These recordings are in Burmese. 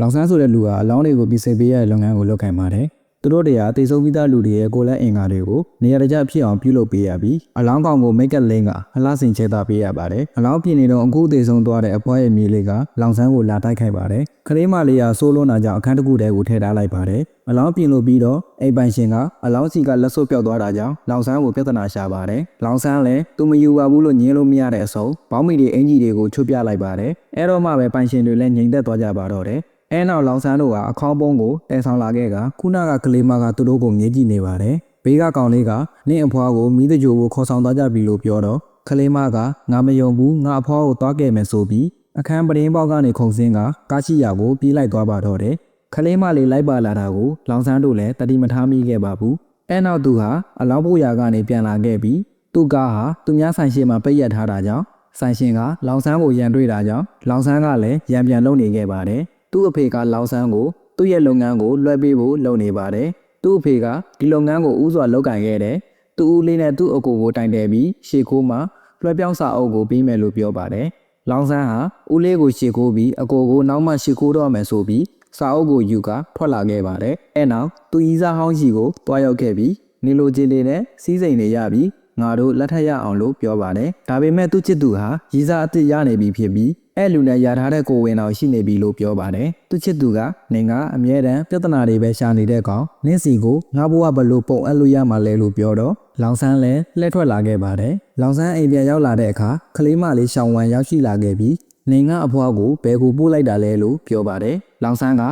လောင်ဆန်းဆိုတဲ့လူဟာအလောင်းတွေကိုပြင်ဆင်ပေးရတဲ့လုပ်ငန်းကိုလုပ်ကိုင်ပါတယ်သူတို့တွေကတိတ်ဆုံးပြီးသားလူတွေရဲ့ကိုယ်လက်အင်္ဂါတွေကိုနေရာတကျဖြစ်အောင်ပြုလုပ်ပေးရပြီးအလောင်းကောင်ကိုမိတ်ကပ်လင်းကအလှဆင်ချဲတာပေးရပါတယ်အလောင်းပြင်နေတော့အခုအသေးဆုံးသွားတဲ့အဖွားရဲ့မြေလေးကလောင်ဆန်းကိုလာတိုက်ခိုက်ပါတယ်ခလေးမလေးကဆိုးလွန်းတာကြောင့်အခန်းတစ်ခုတည်းကိုထည့်ထားလိုက်ပါတယ်အလောင်းပြင်လို့ပြီးတော့အိမ်ပိုင်ရှင်ကအလောင်းစီကလက်စွပ်ပြောက်သွားတာကြောင့်လောင်ဆန်းကိုပြဿနာရှာပါတယ်လောင်ဆန်းလည်းသူမယူပါဘူးလို့ညင်းလို့မရတဲ့အဆုံးဘောင်းမီတွေအင်ကြီးတွေကိုချွတ်ပြလိုက်ပါတယ်အဲ့တော့မှပဲပိုင်ရှင်တွေလည်းငြိမ်သက်သွားကြပါတော့တယ် အဲနောက်လောင်ဆန်းတို့ကအခေါင်းပုံးကိုတည်ဆောင်လာခဲ့ကခုနကကလေးမကသူတို့ကိုမြည်ကြည့်နေပါတယ်ဘေးကကောင်လေးကနင့်အဖွားကိုမိသကြိုကိုခေါ်ဆောင်သွားကြပြီလို့ပြောတော့ကလေးမကငါမယုံဘူးငါအဖွားကိုသွားခဲ့မယ်ဆိုပြီးအခန်းပရင်းပေါက်ကနေခုံစင်းကကားရှိရာကိုပြေးလိုက်သွားပါတော့တယ်ခလေးမလေးလိုက်ပါလာတာကိုလောင်ဆန်းတို့လည်းတတိမထားမိခဲ့ပါဘူးအဲနောက်သူဟာအလောင်းဖို့ရာကနေပြန်လာခဲ့ပြီးသူ့ကားဟာသူများဆိုင်ရှိမှာပိတ်ရက်ထားတာကြောင့်ဆိုင်ရှင်ကလောင်ဆန်းကိုရန်တွေ့တာကြောင့်လောင်ဆန်းကလည်းရန်ပြန်လုပ်နေခဲ့ပါတယ် သူ့အဖေကလောင်ဆန်းကိုသူ့ရဲ့လုပ်ငန်းကိုလွှဲပေးဖို့လုပ်နေပါတယ်သူ့အဖေကဒီလုပ်ငန်းကိုဥစွာလုပ်ကင်ခဲ့တယ်သူ့ဦးလေးနဲ့သူ့အကိုကိုတိုင်တယ်ပြီးရှေ့ခိုးမှာလွှဲပြောင်းစာအုပ်ကိုပြီးမယ်လို့ပြောပါတယ်လောင်ဆန်းဟာဦးလေးကိုရှေ့ခိုးပြီးအကိုကိုနောက်မှရှေ့ခိုးတော့မယ်ဆိုပြီးစာအုပ်ကိုယူကထွက်လာခဲ့ပါတယ်အဲနောက်သူဤစားဟောင်းကြီးကိုတွားရောက်ခဲ့ပြီးနီလိုချင်းလေးနဲ့စီးစိမ်တွေရပြီး ငါတို့လက်ထက်ရအောင်လို့ပြောပါတယ်ဒါပေမဲ့သူ့ချစ်သူဟာရီစားအစ်စ်ရနေပြီဖြစ်ပြီးအဲ့လူနဲ့ရထားတဲ့ကိုဝင်တော်ရှိနေပြီလို့ပြောပါတယ်သူ့ချစ်သူကနင်ကအမြဲတမ်းပြဿနာတွေပဲရှာနေတဲ့ကောင်နင်းစီကိုငါဘဝဘလို့ပုံအပ်လို့ရမှာလဲလို့ပြောတော့လောင်ဆန်းလည်းလှည့်ထွက်လာခဲ့ပါတယ်လောင်ဆန်းအိမ်ပြန်ရောက်လာတဲ့အခါကလေးမလေးရှောင်းဝမ်ရောက်ရှိလာခဲ့ပြီးနင်ကအဖွားကိုဘယ်ကိုပို့လိုက်တာလဲလို့ပြောပါတယ်လောင်ဆန်းက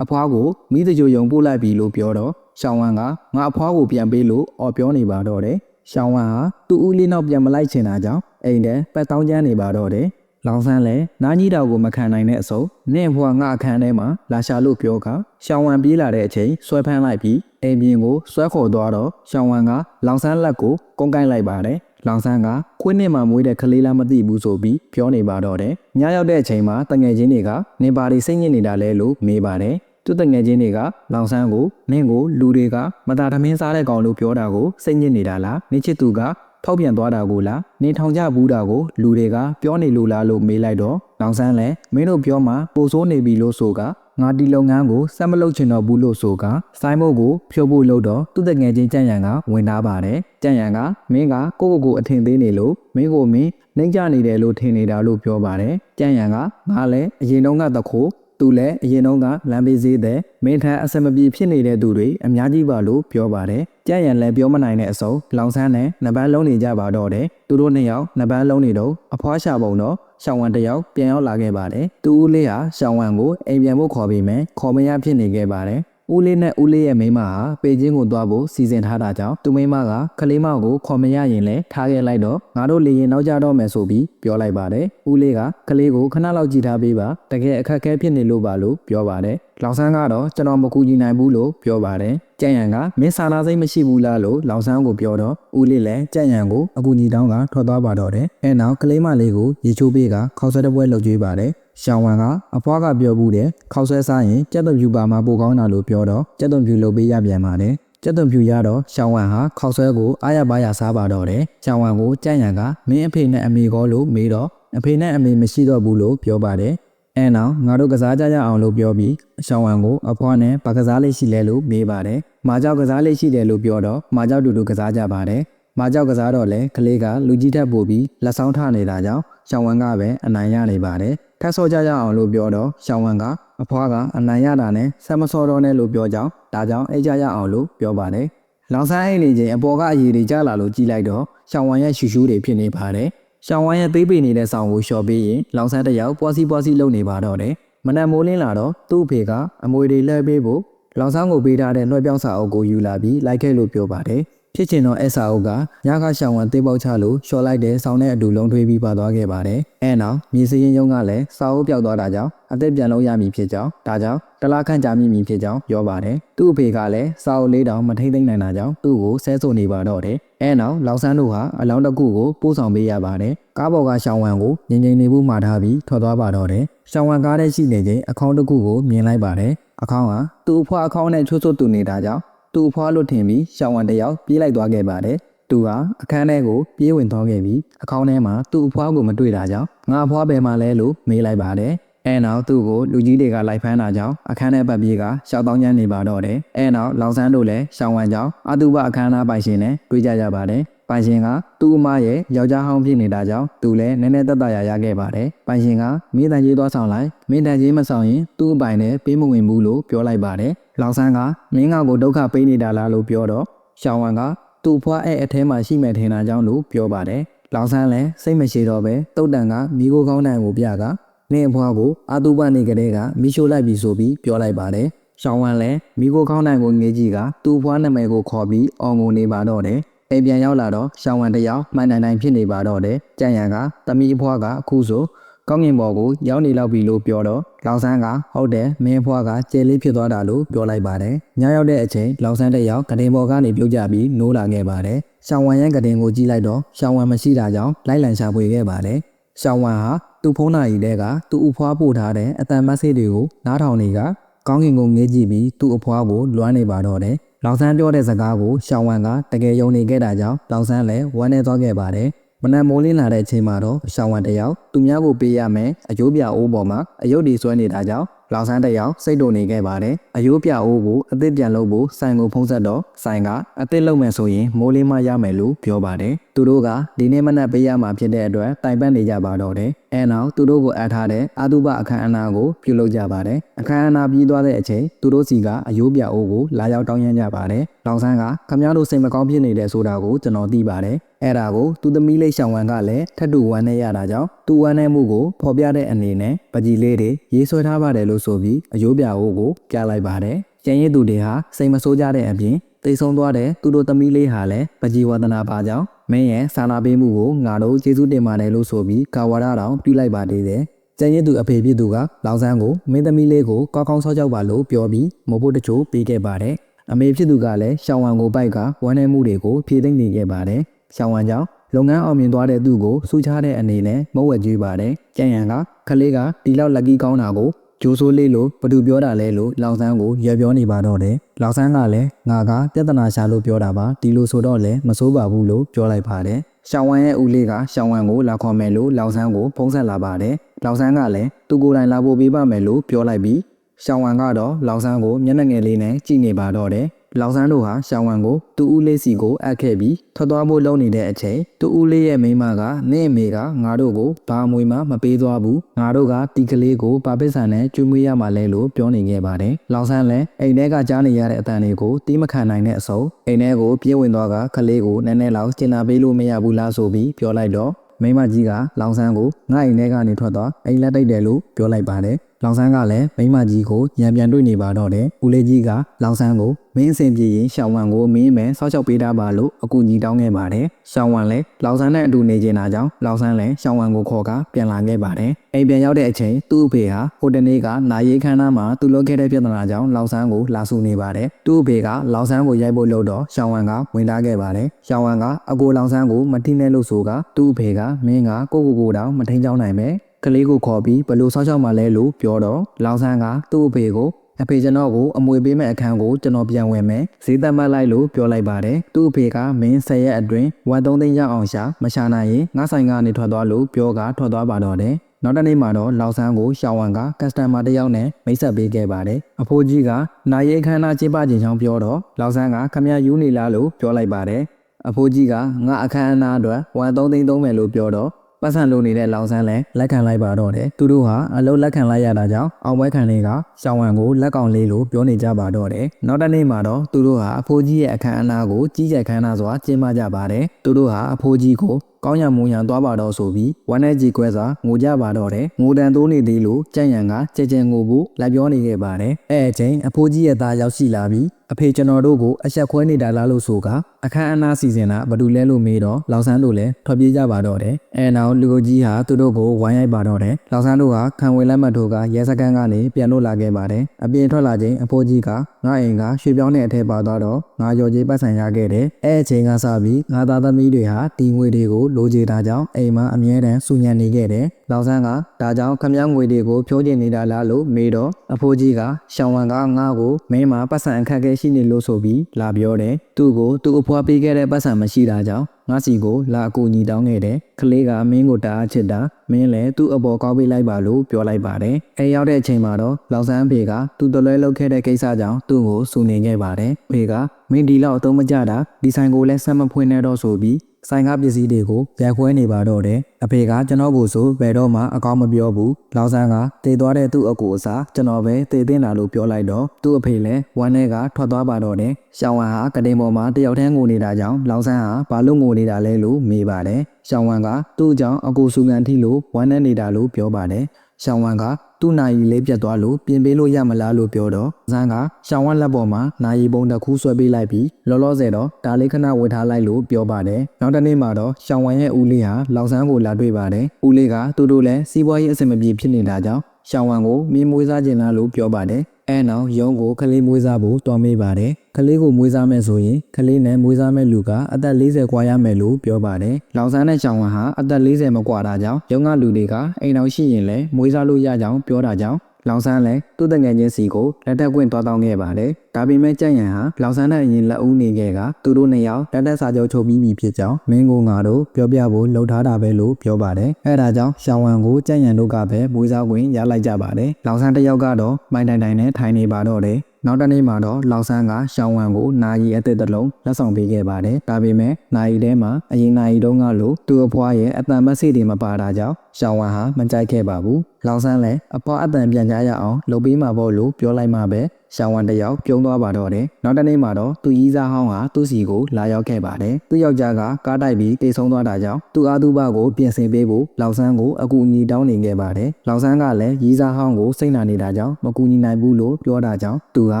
အဖွားကိုမိသကြိုယုံပို့လိုက်ပြီလို့ပြောတော့ရှောင်းဝမ်ကငါအဖွားကိုပြန်ပေးလို့အော်ပြောနေပါတော့တယ် ရှောင်းဝမ်ဟာသူ့ဦးလေးနောက်ပြန်မလိုက်ချင်တာကြောင့်အိမ်ထဲပက်တောင်းကျမ်းနေပါတော့တယ်လောင်ဆန်းလည်းနားကြီးတောင်ကိုမခံနိုင်တဲ့အစုံနင့်ဘွားငါအခန်းထဲမှာလာရှာလို့ပြောကရှောင်းဝမ်ပြေးလာတဲ့အချိန်ဆွဲဖမ်းလိုက်ပြီးအိမ်ပြင်ကိုဆွဲခေါ်သွားတော့ရှောင်းဝမ်ကလောင်ဆန်းလက်ကိုကုန်းကိုင်းလိုက်ပါတယ်လောင်ဆန်းကခွေးနှစ်မှမွေးတဲ့ကလေးလားမသိဘူးဆိုပြီးပြောနေပါတော့တယ်။ညရောက်တဲ့အချိန်မှာတငယ်ချင်းတွေကနေပါရီစိတ်ညစ်နေတာလဲလို့မေးပါတယ်။ သူတငယ်ချင်းတွေကလောင်ဆန်းကိုနင့်ကိုလူတွေကမတာသမင်းစားတဲ့ကောင်လို့ပြောတာကိုစိတ်ညစ်နေတာလား။နေချစ်သူကဖောက်ပြန်သွားတာကိုလား။နေထောင်ကြဘူးတာကိုလူတွေကပြောနေလို့လားလို့မေးလိုက်တော့လောင်ဆန်းလည်းမင်းတို့ပြောမှပိုဆိုးနေပြီလို့ဆိုကငါဒီလုပ်ငန်းကိုစက်မလုပ်ချင်တော့ဘူးလို့ဆိုကစိုင်းမို့ကိုဖြုတ်ဖို့လုပ်တော့သူ့တငယ်ချင်းကြံ့ရန်ကဝင်သားပါတယ်ကြံ့ရန်ကမင်းကကိုယ့်ကိုယ်ကိုအထင်သေးနေလို့မင်းကိုမင်းနှိမ့်ကြနေတယ်လို့ထင်နေတာလို့ပြောပါတယ်ကြံ့ရန်ကငါလည်းအရင်တုန်းကတခိုး သူလည်းအရင်တုန်းကလမ်းပေးသေးတဲ့မင်းထက်အစမပြေဖြစ်နေတဲ့သူတွေအများကြီးပါလို့ပြောပါတယ်ကြံ့ရန်လည်းပြောမနိုင်တဲ့အစုံလောင်ဆန်းနဲ့နဘန်းလုံးနေကြပါတော့တယ်သူတို့နှစ်ယောက်နဘန်းလုံးနေတော့အဖွားရှာပုံတော့ရှောင်းဝမ်တယောက်ပြန်ရောက်လာခဲ့ပါတယ်။သူဦးလေးဟာရှောင်းဝမ်ကိုအိမ်ပြန်ဖို့ခေါ်ပြီးမယ်ခေါ်မရဖြစ်နေခဲ့ပါတယ်။ ဦးလေးနဲ့ဦးလေးရဲ့မိန်းမဟာပေကျင်းကိုသွားဖို့စီစဉ်ထားတာကြောင့်သူမိန်းမကကလေးမကိုခေါ်မရရင်လည်းထားခဲ့လိုက်တော့ငါတို့လေရင်နောက်ကြတော့မယ်ဆိုပြီးပြောလိုက်ပါတယ်။ဦးလေးကကလေးကိုခဏလောက်ကြည့်ထားပေးပါတကယ်အခက်အခဲဖြစ်နေလို့ပါလို့ပြောပါတယ်။ လောင်ဆန်းကတော့ကျွန်တော်မကူညီနိုင်ဘူးလို့ပြောပါတယ်။ကြံ့ရန်ကမင်းစာနာစိတ်မရှိဘူးလားလို့လောင်ဆန်းကိုပြောတော့ဦးလေးလည်းကြံ့ရန်ကိုအကူညီတောင်းကထွက်သွားပါတော့တယ်။အဲနောက်ကလေးမလေးကိုရေချိုးပေးကခေါက်ဆွဲတစ်ပွဲလှုပ်ကြွေးပါတယ်။ရှောင်းဝမ်ကအဖွားကပြောဘူးတဲ့ခေါက်ဆွဲစားရင်ကြက်သွန်ဖြူပါမှာပိုကောင်းတာလို့ပြောတော့ကြက်သွန်ဖြူလုပ်ပေးရပြန်ပါတယ်။ကျက်သွန်ဖြူရတော့ရှောင်းဝမ်ဟာခေါက်ဆွဲကိုအားရပါရစားပါတော့တယ်။ရှောင်းဝမ်ကိုကြံ့ရန်ကမင်းအဖေနဲ့အမေကောလို့မေးတော့အဖေနဲ့အမေမရှိတော့ဘူးလို့ပြောပါတယ်။ အဲနောက်ငါတို့ကစားကြရအောင်လို့ပြောပြီးရှောင်းဝမ်ကိုအဖွားနဲ့ဗကစားလေးရှိလဲလို့မေးပါတယ်။မာကြောက်ကစားလေးရှိတယ်လို့ပြောတော့မာကြောက်တူတူကစားကြပါတယ်။မာကြောက်ကစားတော့လဲကလေးကလူကြီးထက်ပိုပြီးလက်ဆောင်ထနေတာကြောင့်ရှောင်းဝမ်ကပဲအနိုင်ရနေပါတယ်။ထပ်ဆော့ကြရအောင်လို့ပြောတော့ရှောင်းဝမ်ကအဖွားကအနိုင်ရတာနဲ့ဆက်မစောတော့နဲ့လို့ပြောကြောင်းဒါကြောင့်အိတ်ကြရအောင်လို့ပြောပါတယ်။လောင်ဆန်းအိတ်နေချင်းအပေါ်ကအရည်တွေကျလာလို့ကြည်လိုက်တော့ရှောင်းဝမ်ရဲ့ရှူရှူတွေဖြစ်နေပါတယ်။ ရှောင်းဝမ်ရဲ့သေးပေနေတဲ့ဆောင်ကိုလျှော်ပေးရင်လောင်ဆန်းတစ်ယောက်ပွားစီပွားစီလုပ်နေပါတော့တယ်။မနက်မိုးလင်းလာတော့သူ့အဖေကအမွေတွေလှည့်ပေးဖို့လောင်ဆန်းကိုပေးထားတဲ့လွှဲပြောင်းစာအုပ်ကိုယူလာပြီးလိုက်ခဲ့လို့ပြောပါတယ်။ ဖြစ်ချင်တော့အစာအုပ်ကညခရှောင်းဝမ်သေးပေါက်ချလို့လျှော်လိုက်တဲ့ဆောင်းနဲ့အတူလုံးထွေးပြီးပါသွားခဲ့ပါတယ်။အဲနောက်မြေစရင်ယုံကလည်းစာအုပ်ပြောက်သွားတာကြောင့်အသက်ပြန်လုံးရမည်ဖြစ်ကြောင်းဒါကြောင့်တလားခန့်ကြာမိမည်ဖြစ်ကြောင်းပြောပါတယ်။သူ့အဖေကလည်းစာအုပ်လေးတောင်မထိမ့်သိမ့်နိုင်တာကြောင့်သူ့ကိုဆဲဆိုနေပါတော့တယ်။အဲနောက်လောင်ဆန်းတို့ဟာအလောင်းတစ်ခုကိုပို့ဆောင်ပေးရပါတယ်။ကားပေါ်ကရှောင်းဝမ်ကိုငြိမ်ငြိမ်နေဖို့မှာထားပြီးထွက်သွားပါတော့တယ်။ရှောင်းဝမ်ကားထဲရှိနေချိန်အခေါင်းတစ်ခုကိုမြင်လိုက်ပါတယ်။အခေါင်းကသူ့အဖွားအခေါင်းနဲ့ချိုးချိုးတူနေတာကြောင့် သူ့အဖွားလို့ထင်ပြီးရှောင်းဝမ်တစ်ယောက်ပြေးလိုက်သွားခဲ့ပါတယ်။သူဟာအခန်းထဲကိုပြေးဝင်သွားခဲ့ပြီးအခေါင်းထဲမှာသူ့အဖွားကိုမတွေ့တာကြောင့်ငါအဖွားဘယ်မှာလဲလို့မေးလိုက်ပါတယ်။အဲနောက်သူ့ကိုလူကြီးတွေကလိုက်ဖမ်းတာကြောင့်အခန်းထဲပတ်ပြေးကရှောက်တောင်းချမ်းနေပါတော့တယ်အဲနောက်လောင်ဆန်းတို့လည်းရှောင်းဝမ်ကြောင့်အတုပအခမ်းအနားပိုင်ရှင်နဲ့တွေ့ကြကြပါတယ်ပိုင်ရှင်ကသူ့အမရဲ့ယောက်ျားဟောင်းဖြစ်နေတာကြောင့်သူလည်းနည်းနည်းသက်သာရရခဲ့ပါတယ်။ပိုင်ရှင်ကမင်းတန်ကြီးသွားဆောင်လိုက်မင်းတန်ကြီးမဆောင်ရင်သူ့အပိုင်နဲ့ပေးမဝင်ဘူးလို့ပြောလိုက်ပါတယ်။ လောင်ဆန်းကမင်းငါကိုဒုက္ခပေးနေတာလားလို့ပြောတော့ရှောင်းဝမ်ကသူ့ဖွားအဲ့အထဲမှာရှိမဲ့ထင်တာကြောင့်လို့ပြောပါတယ်။လောင်ဆန်းလည်းစိတ်မရှိတော့ပဲတုတ်တန်ကမိကိုကောင်းတဲ့ကိုပြကနင်းအဖွားကိုအာတုပနေကလေးကမိရှို့လိုက်ပြီဆိုပြီးပြောလိုက်ပါတယ်။ရှောင်းဝမ်လည်းမိကိုကောင်းတဲ့ကိုငေးကြီးကသူ့ဖွားနာမည်ကိုခေါ်ပြီးအော်ငိုနေပါတော့တယ်။အိမ်ပြန်ရောက်လာတော့ရှောင်းဝမ်တစ်ယောက်မှန်နိုင်နိုင်ဖြစ်နေပါတော့တယ်။ကြံ့ရံကတမီအဖွားကအခုဆို ကောင်းငင်ဘော်ကိုရောက်နေလောက်ပြီလို့ပြောတော့လောင်ဆန်းကဟုတ်တယ်မင်းအဖွားကကျဲလေးဖြစ်သွားတာလို့ပြောလိုက်ပါတယ်။ညရောက်တဲ့အချိန်လောင်ဆန်းတစ်ယောက်ကတင်ဘော်ကနေပြုတ်ကြပြီးနိုးလာခဲ့ပါတယ်။ရှောင်းဝမ်ရဲ့ကတင်ကိုကြည့်လိုက်တော့ရှောင်းဝမ်မရှိတာကြောင့်လိုက်လံရှာဖွေခဲ့ပါတယ်။ရှောင်းဝမ်ဟာသူ့ဖုန်းနာရီတဲကသူ့အဖွားပို့ထားတဲ့အတန်မက်ဆေ့တွေကိုနားထောင်နေကကောင်းကင်ကိုငေးကြည့်ပြီးသူ့အဖွားကိုလွမ်းနေပါတော့တယ်။လောင်ဆန်းပြောတဲ့စကားကိုရှောင်းဝမ်ကတကယ်ယုံနေခဲ့တာကြောင့်လောင်ဆန်းလည်းဝမ်းနေသွားခဲ့ပါတယ်။ မနက်မိုးလင်းလာတဲ့အချိန်မှာတော့ရှောင်းဝမ်တယောက်သူများကိုပေးရမယ်အယိုးပြအိုးပေါ်မှာအယုတ်ဒီဆွဲနေတာကြောင့်လောင်ဆန်းတယောက်စိတ်တုန်နေခဲ့ပါတယ်။အယိုးပြအိုးကိုအသစ်ပြန်လုပ်ဖို့ဆိုင်ကိုဖုံးဆက်တော့ဆိုင်ကအသစ်လုပ်မယ်ဆိုရင်မိုးလင်းမှရမယ်လို့ပြောပါတယ်။သူတို့ကဒီနေ့မနက်ပေးရမှာဖြစ်တဲ့အတွက်တိုင်ပတ်နေကြပါတော့တယ်။အဲနောက်သူတို့ကိုအပ်ထားတဲ့အာတုပအခမ်းအနားကိုပြုလုပ်ကြပါတယ်။အခမ်းအနားပြီးသွားတဲ့အချိန်သူတို့စီကအယိုးပြအိုးကိုလာရောက်တောင်းရမ်းကြပါတယ်။လောင်ဆန်းကခမည်းတော်စိတ်မကောင်းဖြစ်နေတယ်ဆိုတာကိုကျွန်တော်သိပါတယ်။အဲ့ဒါကိုသူသမီးလေးရှောင်းဝမ်ကလည်းထပ်တူဝမ်းနေရတာကြောင့်သူဝမ်းနေမှုကိုဖော်ပြတဲ့အနေနဲ့ ပကြီးလေးတွေရေးဆွဲထားပါတယ်လို့ဆိုပြီးအယိုးပြအိုးကိုပြလိုက်ပါတယ်။ကျန်ရည်သူတွေဟာစိတ်မဆိုးကြတဲ့အပြင်တိတ်ဆုံးသွားတဲ့သူတို့သမီးလေးဟာလည်းပကြီးဝဒနာပါကြောင့်မင်းရဲ့စာနာပေးမှုကိုငါတို့ကျေးဇူးတင်ပါတယ်လို့ဆိုပြီးကာဝရတောင်ပြုလိုက်ပါသေးတယ်။ကျန်ရည်သူအဖေဖြစ်သူကလောင်ဆန်းကိုမင်းသမီးလေးကိုကောက်ကောင်းဆောက်ကြောက်ပါလို့ပြောပြီးမဖို့တချို့ပေးခဲ့ပါတယ်။အမေဖြစ်သူကလည်းရှောင်းဝမ်ကိုပိုက်ကဝမ်းနေမှုတွေကိုဖြေသိမ့်နေခဲ့ပါတယ်။ရှောင်းဝမ်ကြောင့် လုပ်ငန်းအောင်မြင်သွားတဲ့သူ့ကိုစူးချတဲ့အနေနဲ့မဟုတ်ဝဲကြွေးပါတယ်။ကျန်ရန်ကခလေးကဒီလောက်လက်ကီးကောင်းတာကိုဂျိုးဆိုးလေးလို့ဘသူပြောတာလဲလို့လောင်ဆန်းကိုရပြောနေပါတော့တယ်။လောင်ဆန်းကလည်းငါကပြဿနာရှာလို့ပြောတာပါဒီလိုဆိုတော့လည်းမစိုးပါဘူးလို့ပြောလိုက်ပါတယ်။ရှောင်းဝမ်ရဲ့ဦးလေးကရှောင်းဝမ်ကိုလာခေါ်မယ်လို့လောင်ဆန်းကိုဖုံးဆက်လာပါတယ်။လောင်ဆန်းကလည်းသူကိုယ်တိုင်လာဖို့ပေးပါမယ်လို့ပြောလိုက်ပြီးရှောင်းဝမ်ကတော့လောင်ဆန်းကိုမျက်နှာငယ်လေးနဲ့ကြည့်နေပါတော့တယ်။ လောင်ဆန်းတို့ဟာရှောင်းဝမ်ကိုတူဦးလေးစီကိုအပ်ခဲ့ပြီးထွက်သွားဖို့လုပ်နေတဲ့အချိန်တူဦးလေးရဲ့မိန်းမကနင့်အမေကငါတို့ကိုဘာမွေမှမပေးသွားဘူးငါတို့ကတီကလေးကိုပါပစ်ဆန်နဲ့ကျွေးမွေးရမှာလဲလို့ပြောနေခဲ့ပါတယ်လောင်ဆန်းလည်းအိမ်ထဲကကြားနေရတဲ့အတန်တွေကိုတီးမခံနိုင်တဲ့အစုံအိမ်ထဲကိုပြေးဝင်သွားကခလေးကိုနည်းနည်းလောက်ကျင်နာပေးလို့မရဘူးလားဆိုပြီးပြောလိုက်တော့မိမကြီးကလောင်ဆန်းကိုငါ့အိမ်ထဲကနေထွက်သွားအိမ်လက်တိုက်တယ်လို့ပြောလိုက်ပါတယ် လောင်ဆန်းကလည်းမိမကြီးကိုညံပြန်တွေ့နေပါတော့တယ်ဦးလေးကြီးကလောင်ဆန်းကိုမင်းအဆင်ပြေရင်ရှောင်းဝမ်ကိုမင်းမဲဆောက်ချောက်ပေးထားပါလို့အကူကြီးတောင်းခဲ့ပါတယ်ရှောင်းဝမ်လည်းလောင်ဆန်းနဲ့အတူနေကျင်တာကြောင့်လောင်ဆန်းလည်းရှောင်းဝမ်ကိုခေါ်ကပြန်လာခဲ့ပါတယ်အိမ်ပြန်ရောက်တဲ့အချိန်သူ့အဖေဟာဟိုတနေ့ကနာရေးခန်းသားမှာသူလုပ်ခဲ့တဲ့ပြဿနာကြောင့်လောင်ဆန်းကိုလာဆူနေပါတယ်သူ့အဖေကလောင်ဆန်းကိုရိုက်ဖို့လုပ်တော့ရှောင်းဝမ်ကဝင်လာခဲ့ပါတယ်ရှောင်းဝမ်ကအကိုလောင်ဆန်းကိုမထိနဲ့လို့ဆိုကသူ့အဖေကမင်းကကိုကိုကိုတောင်မထိန်ချောင်းနိုင်ပဲ ကလေးကိုခေါ်ပြီးဘလို့ဆောက်ရှောက်မှလဲလို့ပြောတော့လောင်ဆန်းကသူ့အဖေကိုအဖေကျွန်တော်ကိုအမွေပေးမဲ့အခန်းကိုကျွန်တော်ပြန်ဝင်မယ်ဈေးသက်မှတ်လိုက်လို့ပြောလိုက်ပါတယ်သူ့အဖေကမင်း၁၀ရက်အတွင်းဝမ်၃သိန်းရအောင်ရှာမရှာနိုင်ရင်ငါဆိုင်ကနေထွက်သွားလို့ပြောကထွက်သွားပါတော့တယ်နောက်တနေ့မှာတော့လောက်ဆန်းကိုရှောင်းဝမ်ကကစတမာတစ်ယောက်နဲ့မိတ်ဆက်ပေးခဲ့ပါတယ်အဖိုးကြီးကနိုင်ရဲခန်းသားကျင်းပခြင်းချောင်းပြောတော့လောက်ဆန်းကခမရယူနေလားလို့ပြောလိုက်ပါတယ်အဖိုးကြီးကငါအခမ်းအနားအတွက်ဝမ်၃သိန်းသုံးမယ်လို့ပြောတော့ ပတ်စံလိုနေတဲ့လောင်ဆန်းလည်းလက်ခံလိုက်ပါတော့တယ်သူတို့ဟာအလုံးလက်ခံလိုက်ရတာကြောင့်အောင်ပွဲခံလေးကရှောင်းဝမ်ကိုလက်ကောင်လေးလို့ပြောနေကြပါတော့တယ်နောက်တစ်နေ့မှာတော့သူတို့ဟာအဖိုးကြီးရဲ့အခမ်းအနားကိုကြီးကြိုက်ခမ်းနားစွာကျင်းပကြပါတယ်သူတို့ဟာအဖိုးကြီးကို ကောင်းရမွန်ရန်သွားပါတော့ဆိုပြီးဝမ်းနဲ့ကြီးကွဲစွာငိုကြပါတော့တယ်ငိုတန်တိုးနေသေးလို့ကြံ့ရံကကြဲကြဲငိုဖို့လက်ပြောနေခဲ့ပါတယ်အဲအချိန်အဖိုးကြီးရဲ့သားရောက်ရှိလာပြီးအဖေကျွန်တော်တို့ကိုအဆက်ခွဲနေတာလားလို့ဆိုကအခမ်းအနားစီစဉ်တာဘာလို့လဲလို့မေးတော့လောင်ဆန်းတို့လည်းထွက်ပြေးကြပါတော့တယ်အဲနောက်လူကြီးဟာသူတို့ကိုဝိုင်းရိုက်ပါတော့တယ်လောင်ဆန်းတို့ကခံဝင်လက်မှတ်ထိုးကရဲစခန်းကနေပြန်လို့လာခဲ့ပါတယ်အပြင်ထွက်လာချိန်အဖိုးကြီးကငါအိမ်ကရွှေပြောင်းတဲ့အထက်ပါသွားတော့ငါရော်ကြီးပတ်ဆိုင်ရခဲ့တယ်အဲအချိန်ကစပြီးငါသားသမီးတွေဟာတီငွေတွေကိုလိုချေတာကြောင့်အိမ်မှာအမြဲတမ်းစူညံနေခဲ့တယ်။လောင်ဆန်းကဒါကြောင့်ခမည်းငွေတွေကိုဖြိုးကျင်နေတာလားလို့မေးတော့အဖိုးကြီးကရှောင်းဝမ်ကငါ့ကိုမင်းမှာပတ်စံအခက်အခဲရှိနေလို့ဆိုပြီးလာပြောတယ်။သူ့ကိုသူ့အဖွားပေးခဲ့တဲ့ပတ်စံမရှိတာကြောင့်ငါစီကိုလာအကူညီတောင်းခဲ့တယ်။ကလေးကမင်းကိုတအားချစ်တာမင်းလည်းသူ့အပေါ်ကောက်ပေးလိုက်ပါလို့ပြောလိုက်ပါတယ်။အဲရောက်တဲ့အချိန်မှာတော့လောင်ဆန်းအဖေကသူ့တလွဲလုပ်ခဲ့တဲ့ကိစ္စကြောင့်သူ့ကိုစူနေခဲ့ပါတယ်။ဖေကမင်းဒီလောက်အသုံးမကျတာဒီဆိုင်ကိုလည်းဆက်မဖွင့်နဲ့တော့ဆိုပြီး ဆိုင်ကပစ္စည်းတွေကိုရိုက်ခွဲနေပါတော့တယ်။အဖေကကျွန်တော်ကိုဆိုဘယ်တော့မှအကောင်းမပြောဘူး။လောင်ဆန်းကတည်သွားတဲ့သူ့အကူအစားကျွန်တော်ပဲတည်သိမ်းလာလို့ပြောလိုက်တော့သူ့အဖေလည်းဝမ်းထဲကထွက်သွားပါတော့တယ်။ရှောင်းဝမ်ဟာကတင်ပေါ်မှာတယောက်တည်းငိုနေတာကြောင့်လောင်ဆန်းဟာဘာလို့ငိုနေတာလဲလို့မေးပါတယ်။ရှောင်းဝမ်ကသူ့အကြောင်းအကူစုငံထိလို့ဝမ်းနဲ့နေတာလို့ပြောပါတယ်။ ရှောင်းဝမ်ကသူ့နိုင်ရီလေးပြတ်သွားလို့ပြင်ပေးလို့ရမလားလို့ပြောတော့ဇန်းကရှောင်းဝမ်လက်ပေါ်မှာနိုင်ရီပုံတစ်ခုဆွဲပေးလိုက်ပြီးလောလောဆယ်တော့ဒါလေးခဏဝေထားလိုက်လို့ပြောပါတယ်နောက်တစ်နေ့မှာတော့ရှောင်းဝမ်ရဲ့ဦးလေးဟာလောင်ဆန်းကိုလာတွေ့ပါတယ်ဦးလေးကသူတို့လည်းစီးပွားရေးအဆင်မပြေဖြစ်နေတာကြောင့်ရှောင်းဝမ်ကိုမင်းမွေးစားခြင်းလားလို့ပြောပါတယ် အဲနောက်ရုံးကိုကလေးမွေးစားဖို့တော်မေးပါတယ်ကလေးကိုမွေးစားမယ်ဆိုရင်ကလေးနဲ့မွေးစားမဲ့လူကအသက်40กว่าရမယ်လို့ပြောပါတယ်။လောင်ဆန်းနဲ့ချောင်ဝမ်ဟာအသက်40မกว่าတာကြောင့်ရုံးကလူတွေကအိမ်အောင်ရှိရင်လည်းမွေးစားလို့ရကြောင်းပြောတာကြောင့် လောင်ဆန်းလည်းသူ့တငယ်ချင်းစီကိုလက်ထပ်ခွင့်သွားတောင်းခဲ့ပါတယ်။ဒါပေမဲ့ကြက်ရန်ဟာလောင်ဆန်းနဲ့အရင်လက်ဦးနေခဲ့ကသူတို့နှစ်ယောက်လက်ထပ်စာချုပ်ချုပ်ပြီးပြီဖြစ်ကြောင်းမင်းကိုငါတို့ပြောပြဖို့လှုပ်ထားတာပဲလို့ပြောပါတယ်။အဲဒါကြောင့်ရှောင်းဝမ်ကိုကြက်ရန်တို့ကပဲမွေးစားခွင့်ရလိုက်ကြပါတယ်။လောင်ဆန်းတစ်ယောက်ကတော့မိုင်းတိုင်တိုင်နဲ့ထိုင်နေပါတော့တယ်။ နောက်တစ်နေ့မှာတော့လောက်ဆန်းကရှောင်းဝမ်ကိုနာယီအသက်တစ်လုံးလက်ဆောင်ပေးခဲ့ပါတယ်။ဒါပေမဲ့နာယီထဲမှာအရင်နာယီတုန်းကလို့သူ့အဖွားရဲ့အတန်မက်ဆေ့တွေမပါတာကြောင့်ရှောင်းဝမ်ဟာမကြိုက်ခဲ့ပါဘူး။လောက်ဆန်းလည်းအဖွားအတန်ပြန်ကြရအောင်လုပ်ပေးမှာပေါ့လို့ပြောလိုက်မှပဲ ရှောင်းဝမ်တယောက်ပြုံးသွားပါတော့တယ်။နောက်တစ်နေ့မှာတော့သူကြီးစားဟောင်းဟာသူ့စီကိုလာရောက်ခဲ့ပါတယ်။သူ့ယောက်ျားကကားတိုက်ပြီးတိတ်ဆုံးသွားတာကြောင့်သူ့အားသူ့ဘကိုပြင်ဆင်ပေးဖို့လောက်ဆန်းကိုအကူအညီတောင်းနေခဲ့ပါတယ်။လောက်ဆန်းကလည်းရီးစားဟောင်းကိုစိတ်နာနေတာကြောင့်မကူညီနိုင်ဘူးလို့ပြောတာကြောင့်သူဟာ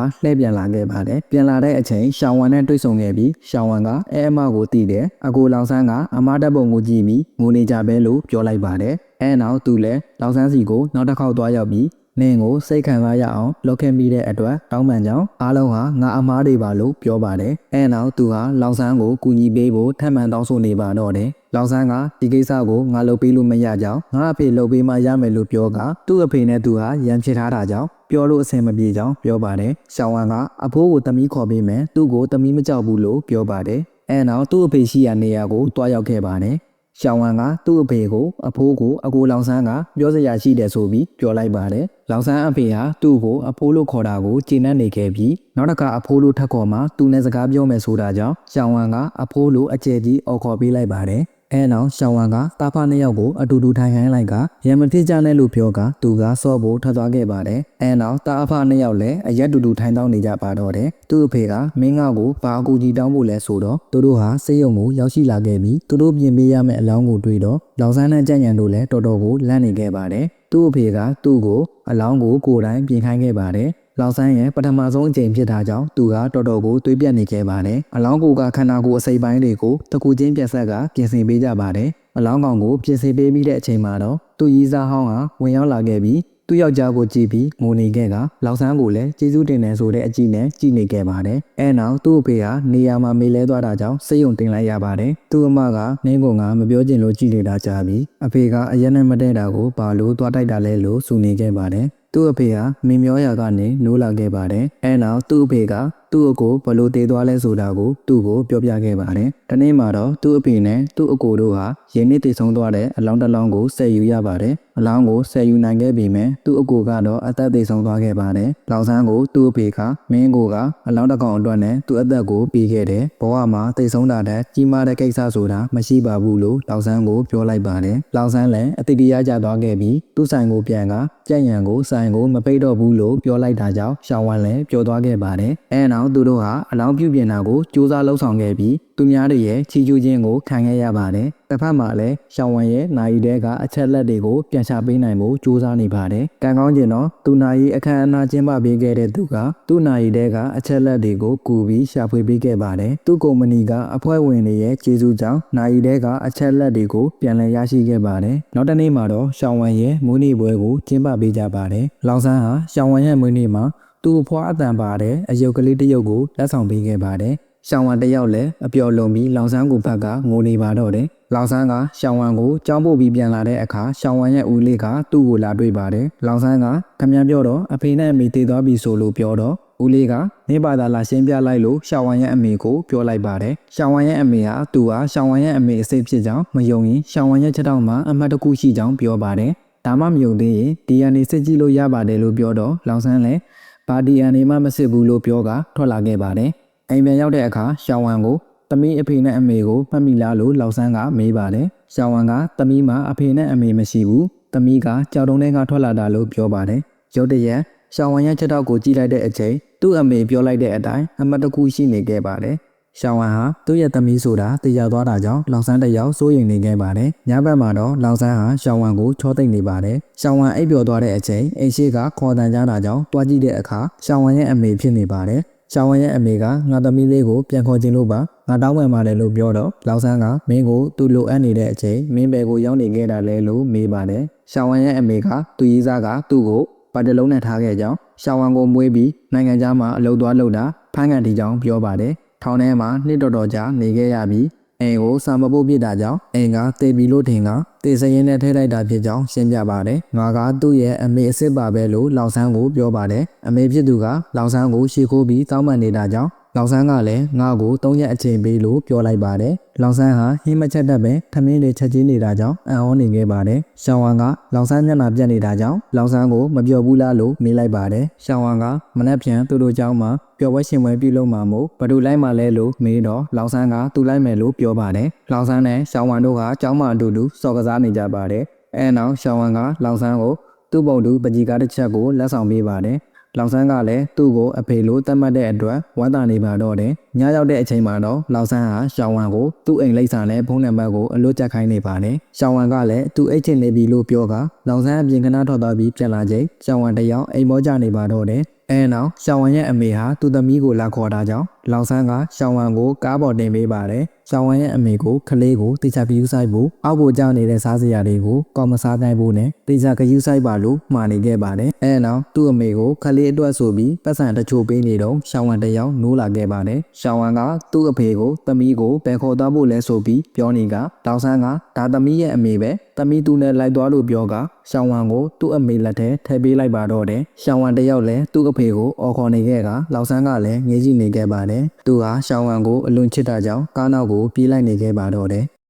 လှည့်ပြန်လာခဲ့ပါတယ်။ပြန်လာတဲ့အချိန်ရှောင်းဝမ်နဲ့တွေ့ဆုံခဲ့ပြီးရှောင်းဝမ်ကအဲအမကိုတီးတယ်။အကူလောက်ဆန်းကအမတက်ပုံကိုကြည့်ပြီးငိုနေကြပဲလို့ပြောလိုက်ပါတယ်။အဲနောက်သူလည်းလောက်ဆန်းစီကိုနောက်တစ်ခေါက်သွားရောက်ပြီး နင်းကိုစိတ်ခံစားရအောင်လုပ်ခဲ့မိတဲ့အတွက်တောင်းပန်ကြောင်းအားလုံးဟာငါအမားတွေပါလို့ပြောပါတယ်။အဲနောက်သူဟာလောင်ဆန်းကိုကူညီပေးဖို့ထပ်မံတောင်းဆိုနေပါတော့တယ်။လောင်ဆန်းကဒီကိစ္စကိုငါလုပ်ပေးလို့မရကြောင်းငါအဖေလုပ်ပေးမှရမယ်လို့ပြောကသူ့အဖေနဲ့သူဟာရန်ဖြစ်ထားတာကြောင့်ပြောလို့အဆင်မပြေကြောင်းပြောပါတယ်။ရှောင်းဝမ်ကအဖိုးကိုတမီးခေါ်ပေးမယ်သူ့ကိုတမီးမကြောက်ဘူးလို့ပြောပါတယ်။အဲနောက်သူ့အဖေရှိရာနေရာကိုတွားရောက်ခဲ့ပါတယ်။ ရှောင်းဝမ်ကသူ့အဖေကိုအဖိုးကိုအကိုလောင်ဆန်းကပြောစရာရှိတယ်ဆိုပြီးပြောလိုက်ပါတယ်။လောင်ဆန်းအဖေဟာသူ့ကိုအဖိုးလို့ခေါ်တာကိုကျေနပ်နေခဲ့ပြီးနောက်တစ်ခါအဖိုးလို့ထပ်ခေါ်မှသူနဲ့စကားပြောမယ်ဆိုတာကြောင့်ရှောင်းဝမ်ကအဖိုးလို့အကျယ်ကြီးအော်ခေါ်ပေးလိုက်ပါတယ်။ အဲနောက်ရှောင်းဝမ်ကတာဖာနှစ်ယောက်ကိုအတူတူထိုင်ခိုင်းလိုက်ကရံမထစ်ကြနဲ့လို့ပြောကသူကစော့ဖို့ထွက်သွားခဲ့ပါတယ်။အဲနောက်တာဖာနှစ်ယောက်လည်းအရက်တူတူထိုင်တောင်းနေကြပါတော့တယ်။သူ့အဖေကမင်းငါ့ကိုဘာအကူကြီးတောင်းဖို့လဲဆိုတော့သူတို့ဟာစေယုံကိုရောက်ရှိလာခဲ့ပြီးသူတို့ပြင်ပေးရမယ့်အလောင်းကိုတွေ့တော့လောင်ဆန်းနဲ့ကြံ့ညံတို့လည်းတော်တော်ကိုလန့်နေခဲ့ပါတယ်။သူ့အဖေကသူ့ကိုအလောင်းကိုကိုယ်တိုင်ပြင်ခိုင်းခဲ့ပါတယ်။ လောက်ဆန်းရဲ့ပထမဆုံးအကြိမ်ဖြစ်တာကြောင့်သူကတော်တော်ကိုတွေးပြတ်နေခဲ့ပါတယ်။အလောင်းကိုကခန္ဓာကိုယ်အစိပ်ပိုင်းတွေကိုတကူချင်းပြက်ဆက်ကပြင်ဆင်ပေးကြပါတယ်။အလောင်းကောင်ကိုပြင်ဆင်ပေးပြီးတဲ့အချိန်မှာတော့သူ့ရီးစားဟောင်းကဝင်ရောက်လာခဲ့ပြီးသူ့ယောက်ျားကိုကြည့်ပြီးငိုနေခဲ့ကလောက်ဆန်းကိုလည်းကျေးဇူးတင်တယ်ဆိုတဲ့အကြည့်နဲ့ကြည့်နေခဲ့ပါတယ်။အဲနောက်သူ့အဖေဟာနေရာမှာမေးလဲသွားတာကြောင့်စိတ်ယုံတင်လိုက်ရပါတယ်။သူ့အမကနင်းကုန်ကမပြောချင်လို့ကြည့်နေတာကြာပြီ။အဖေကအရက်နဲ့မတည့်တာကိုဘာလို့သွားတိုက်တာလဲလို့စူနေခဲ့ပါတယ်။ သူ့အဖေဟာမင်းမျောရာကနေနိုးလာခဲ့ပါတယ်။အဲနောက်သူ့အဖေကသူ့အကိုဘလို့တည်သွားလဲဆိုတာကိုသူ့ကိုပြောပြခဲ့ပါတယ်။ဒီနေ့မှာတော့သူ့အဖေနဲ့သူ့အကိုတို့ဟာရင်းနှီးတည်ဆုံသွားတဲ့အလောင်းတစ်လောင်းကိုဆယ်ယူရပါတယ်။အလောင်းကိုဆယ်ယူနိုင်ခဲ့ပြီမဲ့သူ့အကိုကတော့အသက်တည်ဆုံသွားခဲ့ပါတယ်။လောင်ဆန်းကိုသူ့အဖေကမင်းကိုကအလောင်းတစ်ကောင်အတွက်နဲ့သူ့အသက်ကိုပေးခဲ့တယ်။ဘဝမှာတည်ဆုံတာတဲ့ကြီးမားတဲ့ကိစ္စဆိုတာမရှိပါဘူးလို့လောင်ဆန်းကိုပြောလိုက်ပါတယ်။လောင်ဆန်းလည်းအတိတရားကြသွားခဲ့ပြီးသူ့ဆိုင်ကိုပြန်ကကြက်ရံကိုဆိုင်ကိုမပိတ်တော့ဘူးလို့ပြောလိုက်တာကြောင့်ရှောင်းဝမ်လည်းပြောသွားခဲ့ပါတယ်။အဲနောက်သူတို့ဟာအလောင်းပြုပြင်တာကိုစူးစမ်းလှုပ်ဆောင်ခဲ့ပြီးသူများတွေရဲ့ချီကျူးခြင်းကိုခံခဲ့ရပါတယ်။ တစ်ဖက်မှာလည်းရှောင်းဝမ်ရဲ့နိုင်တဲ့ကအချက်လက်တွေကိုပြန်ချပေးနိုင်ဖို့စူးစမ်းနေပါတယ်။ကံကောင်းကျင်တော့သူနိုင်အခမ်းအနားကျင်းပပေးခဲ့တဲ့သူကသူ့နိုင်တဲ့ကအချက်လက်တွေကိုကူပြီးရှာဖွေပေးခဲ့ပါတယ်။သူ့ကုမ္ပဏီကအဖွဲ့ဝင်တွေရဲ့ကျေးဇူးကြောင့်နိုင်တဲ့ကအချက်လက်တွေကိုပြန်လည်ရရှိခဲ့ပါတယ်။နောက်တစ်နေ့မှာတော့ရှောင်းဝမ်ရဲ့မွေးနေ့ပွဲကိုကျင်းပပေးကြပါတယ်။လောင်ဆန်းဟာရှောင်းဝမ်ရဲ့မွေးနေ့မှာသူ့အဖွားအတန်ပါတဲ့အယုတ်ကလေးတစ်ယုတ်ကိုလက်ဆောင်ပေးခဲ့ပါတယ်။ ရှောင်းဝမ်တစ်ယောက်လည်းအပျော်လွန်ပြီးလောင်ဆန်းကိုဘက်ကငိုနေပါတော့တယ်လောင်ဆန်းကရှောင်းဝမ်ကိုကြောင်းပို့ပြီးပြန်လာတဲ့အခါရှောင်းဝမ်ရဲ့ဦးလေးကသူ့ကိုလာတွေ့ပါတယ်လောင်ဆန်းကခမန်းပြောတော့အဖေနဲ့အမေတည်သွားပြီဆိုလို့ပြောတော့ဦးလေးကနေပါတာလာရှင်းပြလိုက်လို့ရှောင်းဝမ်ရဲ့အမေကိုပြောလိုက်ပါတယ်ရှောင်းဝမ်ရဲ့အမေဟာသူဟာရှောင်းဝမ်ရဲ့အမေအစ်စ်ဖြစ်ကြောင်းမယုံရင်ရှောင်းဝမ်ရဲ့ချက်တောင်မှာအမှတ်တစ်ခုရှိကြောင်းပြောပါတယ်ဒါမှမယုံသေးရင် DNA စစ်ကြည့်လို့ရပါတယ်လို့ပြောတော့လောင်ဆန်းလည်းပါတီအန်နေမှမစစ်ဘူးလို့ပြောကထွက်လာခဲ့ပါတယ်။ အိမ်ပြန်ရောက်တဲ့အခါရှောင်းဝမ်ကိုသမီးအဖေနဲ့အမေကိုမှတ်မိလားလို့လောက်ဆန်းကမေးပါတယ်။ရှောင်းဝမ်ကသမီးမှာအဖေနဲ့အမေမရှိဘူး။သမီးကကြောက်တုံးထဲကထွက်လာတာလို့ပြောပါတယ်။ရုတ်တရက်ရှောင်းဝမ်ရဲ့ချက်တော့ကိုကြည့်လိုက်တဲ့အချိန်သူ့အမေပြောလိုက်တဲ့အတိုင်းအမတ်တကူရှိနေခဲ့ပါတယ်။ရှောင်းဝမ်ဟာသူ့ရဲ့သမီးဆိုတာတည်ရောက်သွားတာကြောင့်လောင်ဆန်းတစ်ယောက်စိုးရိမ်နေခဲ့ပါတယ်။ညဘက်မှာတော့လောင်ဆန်းဟာရှောင်းဝမ်ကိုချောသိမ့်နေပါတယ်။ရှောင်းဝမ်အိပ်ပျော်သွားတဲ့အချိန်အိမ်ရှိကခေါ်တန်ကြတာကြောင့်တွားကြည့်တဲ့အခါရှောင်းဝမ်ရဲ့အမေဖြစ်နေပါတယ်။ ရှောင်းဝမ်ရဲ့အမေကငါသမီးလေးကိုပြန်ခေါ်ခြင်းလို့ပါငါတောင်းပန်ပါတယ်လို့ပြောတော့လောင်ဆန်းကမင်းကိုသူ့လိုအပ်နေတဲ့အချိန်မင်းဘယ်ကိုရောက်နေခဲ့တာလဲလို့မေးပါတယ်။ရှောင်းဝမ်ရဲ့အမေကသူ့ရေးစားကသူ့ကိုပတ်တလုံးနဲ့ထားခဲ့ကြောင်းရှောင်းဝမ်ကိုမွေးပြီးနိုင်ငံခြားမှာအလုပ်သွားလုပ်တာဖမ်းကန်တီကြောင်းပြောပါတယ်။ထောင်ထဲမှာနှစ်တော်တော်ကြာနေခဲ့ရပြီး အိမ်ကိုစာမပုတ်ပြစ်တာကြောင့်အိမ်ကတေပြီလို့ထင်ကတေစရင်နဲ့ထဲလိုက်တာဖြစ်ကြောင်းရှင်းပြပါတယ်။ငါကသူ့ရဲ့အမေအစ်စ်ပါပဲလို့လောင်ဆန်းကိုပြောပါတယ်။အမေဖြစ်သူကလောင်ဆန်းကိုရှေ့ခိုးပြီးတောင်းပန်နေတာကြောင့် လောင်ဆန်းကလည်းငါ့ကို၃ရက်အချိန်ပေးလို့ပြောလိုက်ပါတယ်။လောင်ဆန်းဟာဟင်းမချက်တတ်ပဲထမင်းတွေချက်ချင်းနေတာကြောင့်အံ့ဩနေခဲ့ပါတယ်။ရှောင်းဝမ်ကလောင်ဆန်းမျက်နှာပြတ်နေတာကြောင့်လောင်ဆန်းကိုမပြောဘူးလားလို့မေးလိုက်ပါတယ်။ရှောင်းဝမ်ကမနှက်ပြန်သူတို့ကြောင်းမှာပျော်ပွဲရှင်ပွဲပြုလုပ်မှာမို့ဘဒူလိုက်မှလဲလို့မေးတော့လောင်ဆန်းကသူ့လိုက်မယ်လို့ပြောပါတယ်။လောင်ဆန်းနဲ့ရှောင်းဝမ်တို့ကကြောင်းမှအတူတူစော်ကစားနေကြပါတယ်။အဲနောက်ရှောင်းဝမ်ကလောင်ဆန်းကိုသူ့ပုံတူပကြီကားတစ်ချက်ကိုလက်ဆောင်ပေးပါတယ်။ လောင်ဆန်းကလည်းသူ့ကိုအဖေလိုသတ်မှတ်တဲ့အတွက်ဝမ်းသာနေပါတော့တယ်။ညရောက်တဲ့အချိန်မှာတော့လောင်ဆန်းဟာရှောင်းဝမ်ကိုသူ့အိမ်လိပ်စာနဲ့ဖုန်းနံပါတ်ကိုအလွတ်ကျခိုင်းနေပါတယ်။ရှောင်းဝမ်ကလည်းသူ့အိတ်ချင်နေပြီလို့ပြောကလောင်ဆန်းအပြင်ခဏထွက်သွားပြီးပြန်လာချိန်ရှောင်းဝမ်တယောက်အိမ်မောကြနေပါတော့တယ်။အဲနောက်ရှောင်းဝမ်ရဲ့အမေဟာသူ့သမီးကိုလာခေါ်တာကြောင့်လောင်ဆန်းကရှောင်းဝမ်ကိုကားပေါ်တင်ပေးပါတယ်။ရှောင်းဝမ်ရဲ့အမေကိုခလေးကိုတေချာပြူးဆိုင်ဖို့အောက်ကိုကြောက်နေတဲ့စားစရာတွေကိုကော်မစားနိုင်ဖို့နဲ့တေချာကယူးဆိုင်ပါလို့မှားနေခဲ့ပါတယ်။အဲနောက်သူ့အမေကိုခလေးအတွက်ဆိုပြီးပတ်စံတချို့ပေးနေတော့ရှောင်းဝမ်တယောက်နိုးလာခဲ့ပါတယ်။ရှောင်းဝမ်ကသူ့အဖေကိုသမီးကိုဘယ်ခေါ်သွားဖို့လဲဆိုပြီးပြောနေကလောင်ဆန်းကဒါသမီးရဲ့အမေပဲသမီးသူနဲ့လိုက်သွားလို့ပြောကရှောင်းဝမ်ကိုသူ့အမေလက်ထဲထည့်ပေးလိုက်ပါတော့တယ်။ရှောင်းဝမ်တယောက်လည်းသူ့အဖေကိုအော်ခေါ်နေခဲ့ကလောင်ဆန်းကလည်းငေးကြည့်နေခဲ့ပါတယ်။သူဟာရှောင်းဝမ်ကိုအလွန်ချစ်တာကြောင့်ကားနောက်ကိုပြေးလိုက်နေခဲ့ပါတော့တယ်။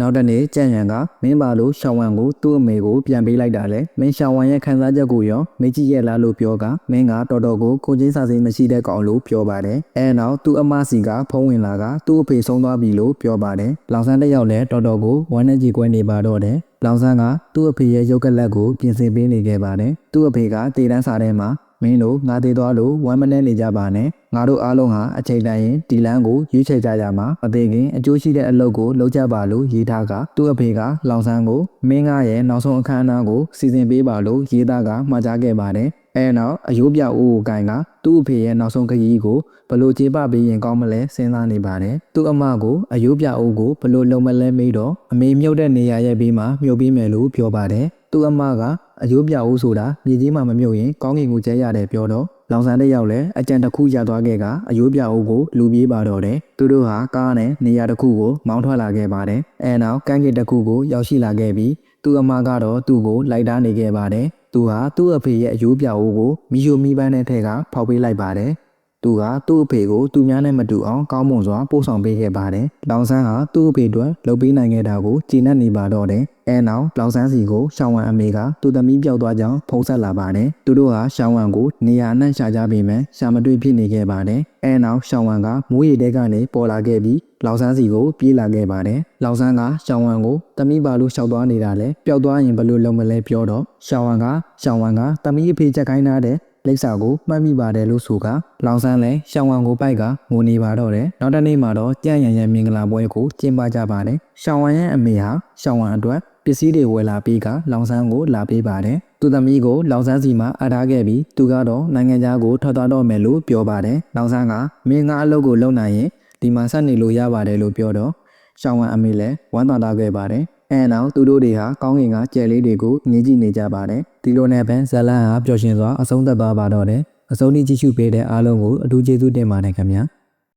နောက်တနေ့ကြံ့ရံကမင်းပါလို့ရှောင်းဝမ်ကိုသူ့အမေကိုပြန်ပေးလိုက်တာလေမင်းရှောင်းဝမ်ရဲ့ခံစားချက်ကိုရောမေးကြည့်ရလားလို့ပြောကမင်းကတော်တော်ကိုကိုချင်းစာစိမရှိတဲ့ကောင်လို့ပြောပါတယ်အဲနောက်သူ့အမစီကဖုံးဝင်လာကသူ့အဖေဆုံးသွားပြီလို့ပြောပါတယ်လောင်ဆန်းတစ်ယောက်လည်းတော်တော်ကိုဝမ်းနဲ့ကြည်ကွဲနေပါတော့တယ်လောင်ဆန်းကသူ့အဖေရဲ့ရုပ်ကလက်ကိုပြင်ဆင်ပေးနေခဲ့ပါတယ်သူ့အဖေကတေတန်းစာထဲမှာ မင်းတို့ငါသေးသွားလို့ဝမ်းမလဲနေကြပါနဲ့ငါတို့အားလုံးဟာအချိန်တိုင်းရင်ဒီလမ်းကိုရွေးချယ်ကြကြမှာမသေးခင်အကျိုးရှိတဲ့အလုပ်ကိုလုပ်ကြပါလို့ရေးထားကသူ့အဖေကလောင်ဆန်းကိုမင်းကရဲ့နောက်ဆုံးအခမ်းအနားကိုစီစဉ်ပေးပါလို့ရေးသားကမှာကြားခဲ့ပါတယ်အဲနောက်အယိုးပြအိုးကိုကင်ကသူ့အဖေရဲ့နောက်ဆုံးခရီးကိုဘလို့ခြေပပေးရင်ကောင်းမလဲစဉ်းစားနေပါတယ်သူ့အမကိုအယိုးပြအိုးကိုဘလို့လုံမလဲမေးတော့အမေမြုပ်တဲ့နေရာရဲ့ဘေးမှာမြုပ်ပေးမယ်လို့ပြောပါတယ်သူ့အမက အယိုးပြအိုးဆိုတာမြေကြီးမှာမမြုပ်ရင်ကောင်းကင်ကိုကျဲရတယ်ပြောတော့လောင်ဆန်းတစ်ယောက်လည်းအကြံတစ်ခုရသွားခဲ့ကအယိုးပြအိုးကိုလူပြေးပါတော့တယ်သူတို့ဟာကားနဲ့နေရာတစ်ခုကိုမောင်းထွက်လာခဲ့ပါတယ်အဲနောက်ကန်းကစ်တစ်ခုကိုရောက်ရှိလာခဲ့ပြီးသူ့အမကတော့သူ့ကိုလိုက်တားနေခဲ့ပါတယ်သူဟာသူ့အဖေရဲ့အယိုးပြအိုးကိုမီယိုမီပန်းတဲ့ထက်ကဖောက်ပေးလိုက်ပါတယ် သူကသူ့အဖေကိုသူများနဲ့မတူအောင်ကောင်းမွန်စွာပို့ဆောင်ပေးခဲ့ပါတယ်။လောင်ဆန်းဟာသူ့အဖေအတွက်လုပ်ပေးနိုင်ခဲ့တာကိုကြည်နပ်နေပါတော့တယ်။အဲနောက်လောင်ဆန်းစီကိုရှောင်းဝမ်အမေကသူ့သမီးပျောက်သွားကြောင်းဖုံးဆက်လာပါတယ်။သူတို့ဟာရှောင်းဝမ်ကိုနေရာအနှံ့ရှာကြပေမဲ့ရှာမတွေ့ဖြစ်နေခဲ့ပါတယ်။အဲနောက်ရှောင်းဝမ်ကမိုးရီတဲကနေပေါ်လာခဲ့ပြီးလောင်ဆန်းစီကိုပြေးလာခဲ့ပါတယ်။လောင်ဆန်းကရှောင်းဝမ်ကိုသမီးပါလို့ရှောက်သွားနေတာလဲပျောက်သွားရင်ဘယ်လိုလုပ်မလဲပြောတော့ရှောင်းဝမ်ကရှောင်းဝမ်ကသမီးအဖေချက်ခိုင်းထားတဲ့ လိပ်စာကိုမှတ်မိပါတယ်လို့ဆိုကလောင်ဆန်းလည်းရှောင်းဝမ်ကိုပိုက်ကငိုနေပါတော့တယ်နောက်တစ်နေ့မှာတော့ကြံ့ရံရံမင်္ဂလာပွဲကိုကျင်းပကြပါတယ်ရှောင်းဝမ်ရဲ့အမေဟာရှောင်းဝမ်အတွက်ပစ္စည်းတွေဝယ်လာပြီးကလောင်ဆန်းကိုလာပေးပါတယ်သူသမီးကိုလောင်ဆန်းစီမှာအထားခဲ့ပြီးသူကတော့နိုင်ငံခြားကိုထွက်သွားတော့မယ်လို့ပြောပါတယ်လောင်ဆန်းကမင်းငါအလုပ်ကိုလုပ်နိုင်ရင်ဒီမှာဆက်နေလို့ရပါတယ်လို့ပြောတော့ရှောင်းဝမ်အမေလည်းဝမ်းသာတာခဲ့ပါတယ် အဲနောက်သူတို့တွေဟာကောင်းကင်ကကြယ်လေးတွေကိုငေးကြည့်နေကြပါတယ်ဒီလိုနဲ့ပဲဇလန်ဟာပျော်ရွှင်စွာအဆုံးသတ်သွားပါတော့တယ်အအဆုံးထိကြည့်ရှုပေးတဲ့အားလုံးကိုအထူးကျေးဇူးတင်ပါတယ်ခင်ဗျာ။